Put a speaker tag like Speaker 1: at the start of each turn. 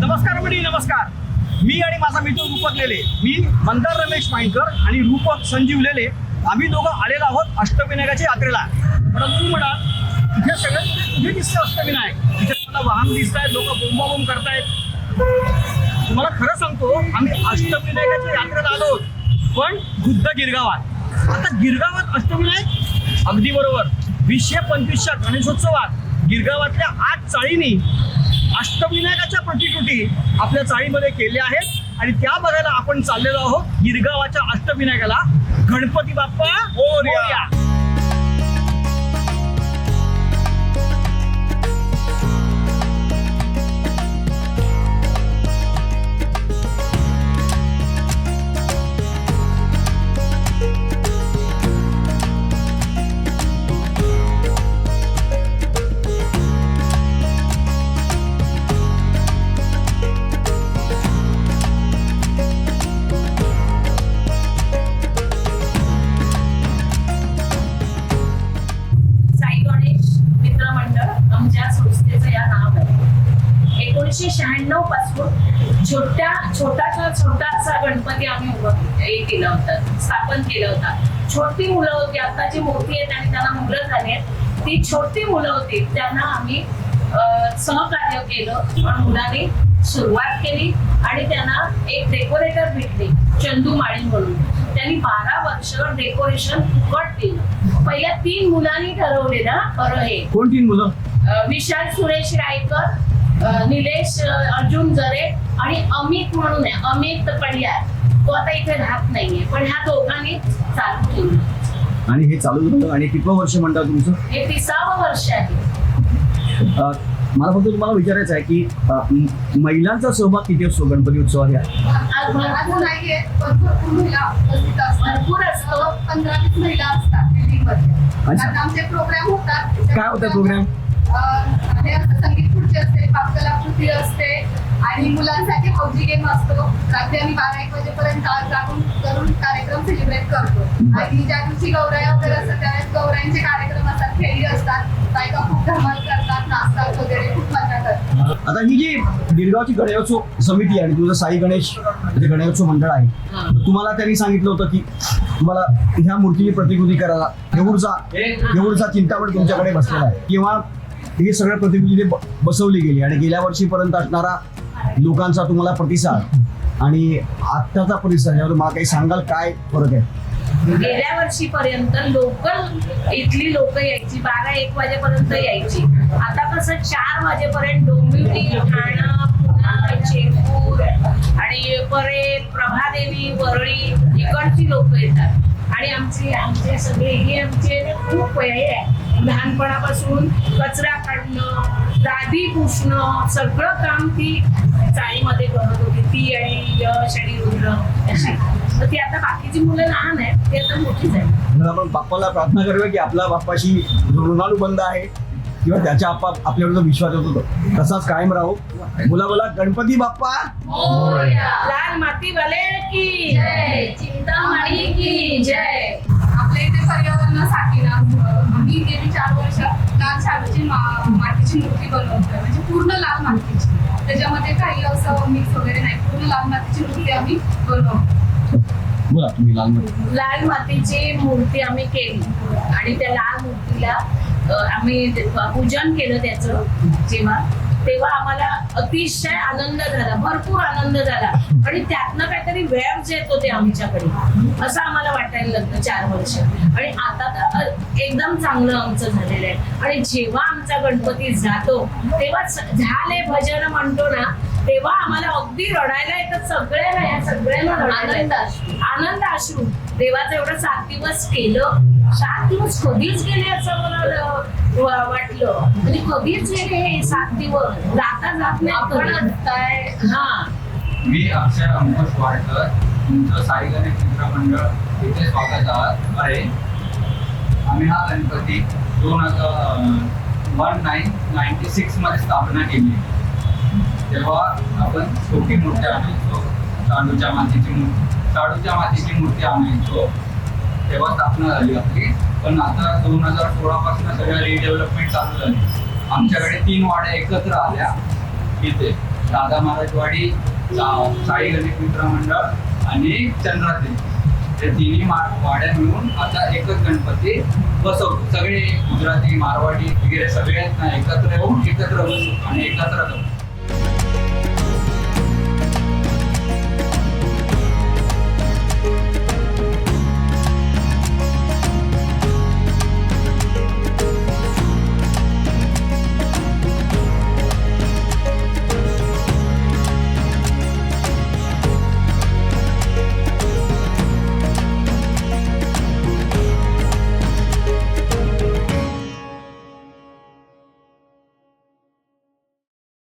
Speaker 1: नमस्कार मंडळी नमस्कार. मी आणि माझा मित्र रूपक लेले. मी मंदार रमेश माईकर आणि रूपक संजीव लेले. आम्ही दोघं आलेलो आहोत अष्टविनायकाच्या यात्रेला. परंतु तू म्हणाल तिथे सगळ्यात कुठे दिसते अष्टविनायक? तिथे मला वाहन दिसत आहेत लोक बोंबाबोंब करतायत. तुम्हाला खरं सांगतो आम्ही अष्टविनायकाच्या यात्रेत आलो पण बुद्ध गिरगावात. आता गिरगावात अष्टविनायक? अगदी बरोबर. वीसशे पंचवीसच्या गणेशोत्सवात गिरगावातल्या आठ चाळींनी अष्टविनायकाच्या प्रतिकृती आपल्या चाळीमध्ये केल्या आहेत आणि त्या बघायला आपण चाललेलो आहोत गिरगावाच्या अष्टविनायकाला गणपती बाप्पा मोरया.
Speaker 2: पासून छोट्या छोटासा छोटासा गणपती आम्ही उभं केलं. होतं. स्थापन केलं होतं. छोटी मुलं होती. आताची मोठी आहेत आणि त्यांना मुलं झाली आहेत. ती छोटी मुलं होती. त्यांना आम्ही सहकार्य केलं. पण मुलांनी सुरुवात केली आणि त्यांना एक डेकोरेटर भेटले. चंदू माळी म्हणून. त्यांनी बारा वर्ष डेकोरेशन फुकट केलं. पहिल्या तीन मुलांनी ठरवलेलं खरं हे.
Speaker 1: कोण तीन मुलं?
Speaker 2: विशाल सुरेश रायकर निलेश अर्जुन जरे आणि अमित म्हणून आहे. अमित पडियार तो आता इथे राहत नाहीये. पण ह्या दोघांनी चालू केलं.
Speaker 1: आणि हे चालू झालं. आणि कितवं वर्ष म्हणता तुमचं?
Speaker 2: हे तिसावं वर्ष आहे.
Speaker 1: अ, मला फक्त तुम्हाला विचारायचं आहे की अ, महिलांचा सहभाग किती असतो? गणपती उत्सवात या?
Speaker 2: आज भरपूर
Speaker 3: असं नाहीये भरपूर महिला उपस्थित असतात.
Speaker 2: भरपूर असतो.
Speaker 3: पंधरा वीस महिला असतात. meeting मध्ये.
Speaker 1: अच्छा.
Speaker 3: कारण आमचे प्रोग्राम होतात.
Speaker 1: काय होतं प्रोग्राम
Speaker 3: अं, हे असतं संगीत खुर्ची असते पाककलाकृती असते. आणि मुलांसाठी फौजी गेम असतो. रात्री आम्ही बारा एक वाजेपर्यंत जागून करून कार्यक्रम सेलिब्रेट करतो. आणि ज्या दिवशी गौराया वगैरे असतात त्यावेळेस गौरायांचे कार्यक्रम असतात खेळी असतात. बायका खूप धमाल करतात नाचतात वगैरे खूप मजा करतात.
Speaker 1: आता ही जी गिरगावची गणेशोत्सव समिती आहे आणि तुझं साई गणेश जे गणेशोत्सव मंडळ आहे. तुम्हाला त्यांनी सांगितलं होतं की तुम्हाला ह्या मूर्तीची प्रतिकृती करायला देऊळचा देऊळचा चिंतामण तुमच्याकडे बसलेला आहे. किंवा हे सगळं प्रतिनिधी बसवली गेली आणि गेल्या वर्षीपर्यंत असणारा लोकांचा तुम्हाला प्रतिसाद आणि आत्ताचा परिसर यावर मला काही सांगाल काय फरक आहे?
Speaker 2: गेल्या वर्षीपर्यंत लोकल इथली लोक यायची बारा एक वाजेपर्यंत यायची. आता कसं चार वाजेपर्यंत डोंबिवली ठाणा पुणा चेंबूर आणि परे प्रभादेवी वरळी इकडची लोक येतात. आणि आमची आमचे सगळे हे आमचे खूप हे आहे लहानपणापासून कचरा काढणं दादी पुसणं सगळं काम ती चाळीमध्ये करत होती. ती आणि यश आणि रुद्र. अशी. तर ती आता बाकीची मुलं लहान आहेत ती आता मोठीच आहेत.
Speaker 1: तर आपण बाप्पाला प्रार्थना करूया की आपला बाप्पाशी जो ऋणानुबंध आहे किंवा त्याच्या आप्पा आपल्यावर जो विश्वास होतो तो तसाच कायम राहू. बोला बोला गणपती बाप्पा.
Speaker 2: लाल माती वाले की. जय. चिंतामणी
Speaker 3: मातीची मूर्ती बनवतोय म्हणजे पूर्ण लाल मातीची. त्याच्यामध्ये काही असं मिक्स वगैरे नाही. पूर्ण लाल मातीची मूर्ती आम्ही बनवतो.
Speaker 1: बोला तुम्ही लाल
Speaker 2: मातीची मूर्ती आम्ही केली. आणि त्या लाल मूर्तीला आम्ही पूजन केलं त्याचं जेव्हा. तेव्हा आम्हाला अतिशय आनंद झाला भरपूर आनंद झाला. आणि त्यातनं काहीतरी वेळ येत होते आमच्याकडे. असं आम्हाला वाटायला लागलं चार वर्ष. आणि आता तर एकदम चांगलं आमचं झालेलं आहे. आणि जेव्हा आमचा गणपती जातो तेव्हा झाले भजन म्हणतो ना तेव्हा आम्हाला अगदी रडायला येतं सगळ्यांना या सगळ्यांना रडायला येतं. आनंद अश्रू. देवाचं एवढं सात दिवस केलं सात दिवस कधीच गेले असं मला वाटलं. म्हणजे कधीच गेले हे सात दिवस जाता जात नाही हा.
Speaker 4: मी अक्षय अंकुश वाडकर तुमचं साई गणेश इथे स्वागत आहे. आम्ही हा गणपती दोन हजार वन नाईन नाईन्टी सिक्समध्ये स्थापना केली. तेव्हा आपण छोटी मूर्ती आणायचो शाडूच्या मातीची मूर्ती शाडूच्या मातीची मूर्ती आणायचो तेव्हा स्थापना झाली आपली. पण आता दोन हजार सोळा पासून सगळ्या रिडेव्हलपमेंट चालू झाली. आमच्याकडे तीन वाड्या एकत्र आल्या. इथे दादा महाराजवाडी साई गणेश मित्र मंडळ आणि चंद्रादेवी हे तिन्ही मा वाड्या मिळून आता एकच गणपती बसवतो. सगळे गुजराती मारवाडी वगैरे सगळे एकत्र येऊन एकत्र बसू आणि एकत्र करतो